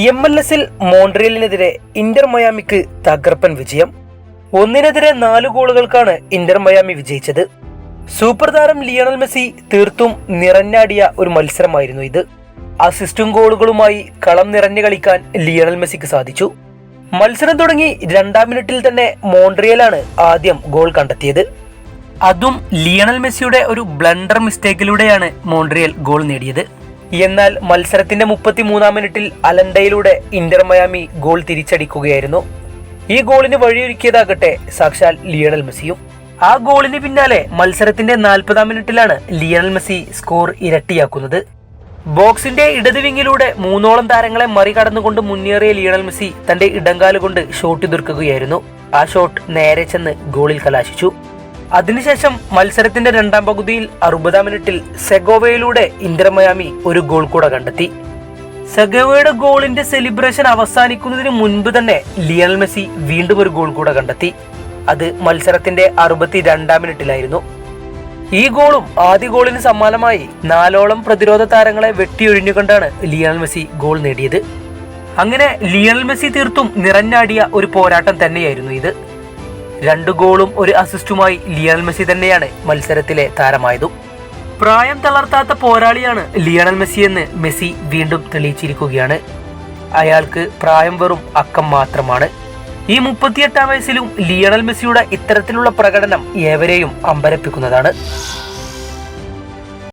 M L എസിൽ മോൺട്രിയലിനെതിരെ Inter മയാമിക്ക് തകർപ്പൻ വിജയം. ഒന്നിനെതിരെ നാല് ഗോളുകൾക്കാണ് ഇന്റർ മയാമി വിജയിച്ചത്. സൂപ്പർ താരം ലിയണൽ മെസ്സി തീർത്തും നിറഞ്ഞാടിയ ഒരു മത്സരമായിരുന്നു ഇത്. അസിസ്റ്റും ഗോളുകളുമായി കളം നിറഞ്ഞു കളിക്കാൻ ലിയണൽ മെസ്സിക്ക് സാധിച്ചു. മത്സരം തുടങ്ങി രണ്ടാം മിനിറ്റിൽ തന്നെ മോൺട്രിയലാണ് ആദ്യം ഗോൾ കണ്ടെത്തിയത്. അതും ലിയണൽ മെസ്സിയുടെ ഒരു ബ്ലണ്ടർ മിസ്റ്റേക്കിലൂടെയാണ് മോൺട്രിയൽ ഗോൾ നേടിയത്. എന്നാൽ മത്സരത്തിന്റെ മുപ്പത്തിമൂന്നാം മിനിറ്റിൽ അലണ്ടയിലൂടെ ഇന്റർ മയാമി ഗോൾ തിരിച്ചടിക്കുകയായിരുന്നു. ഈ ഗോളിന് വഴിയൊരുക്കിയതാകട്ടെ സാക്ഷാൽ ലിയണൽ മെസ്സിയും. ആ ഗോളിന് പിന്നാലെ മത്സരത്തിന്റെ നാൽപ്പതാം മിനിറ്റിലാണ് ലിയണൽ മെസ്സി സ്കോർ ഇരട്ടിയാക്കുന്നത്. ബോക്സിന്റെ ഇടത് വിങ്ങിലൂടെ മൂന്നോളം താരങ്ങളെ മറികടന്നുകൊണ്ട് മുന്നേറിയ ലിയണൽ മെസ്സി തന്റെ ഇടങ്കാലുകൊണ്ട് ഷോട്ട് തീർക്കുകയായിരുന്നു ആ ഷോട്ട് നേരെ ചെന്ന് ഗോളിൽ കലാശിച്ചു. അതിനുശേഷം മത്സരത്തിന്റെ രണ്ടാം പകുതിയിൽ അറുപതാം മിനിറ്റിൽ സെഗോവയിലൂടെ ഇന്ദ്രമയാമി മയാമി ഒരു ഗോൾ കൂടെ കണ്ടെത്തി. സെഗോവയുടെ ഗോളിന്റെ സെലിബ്രേഷൻ അവസാനിക്കുന്നതിന് മുൻപ് തന്നെ ലിയണൽ മെസ്സി വീണ്ടും ഒരു ഗോൾ കൂടെ കണ്ടെത്തി. അത് മത്സരത്തിന്റെ അറുപത്തി രണ്ടാം മിനിറ്റിലായിരുന്നു. ഈ ഗോളും ആദ്യ ഗോളിന് സമാനമായി നാലോളം പ്രതിരോധ താരങ്ങളെ വെട്ടിയൊഴിഞ്ഞുകൊണ്ടാണ് ലിയണൽ മെസ്സി ഗോൾ നേടിയത്. അങ്ങനെ ലിയണൽ മെസ്സി തീർത്തും നിറഞ്ഞാടിയ ഒരു പോരാട്ടം തന്നെയായിരുന്നു ഇത്. രണ്ട് ഗോളും ഒരു അസിസ്റ്റുമായി ലിയണൽ മെസ്സി തന്നെയാണ് മത്സരത്തിലെ താരമായതും. പ്രായം തളർത്താത്ത പോരാളിയാണ് ലിയണൽ മെസ്സി എന്ന് മെസ്സി വീണ്ടും തെളിയിച്ചിരിക്കുകയാണ്. അയാൾക്ക് പ്രായം വെറും അക്കം മാത്രമാണ്. ഈ മുപ്പത്തിയെട്ടാം വയസ്സിലും ലിയണൽ മെസ്സിയുടെ ഇത്തരത്തിലുള്ള പ്രകടനം ഏവരെയും അമ്പരപ്പിക്കുന്നതാണ്.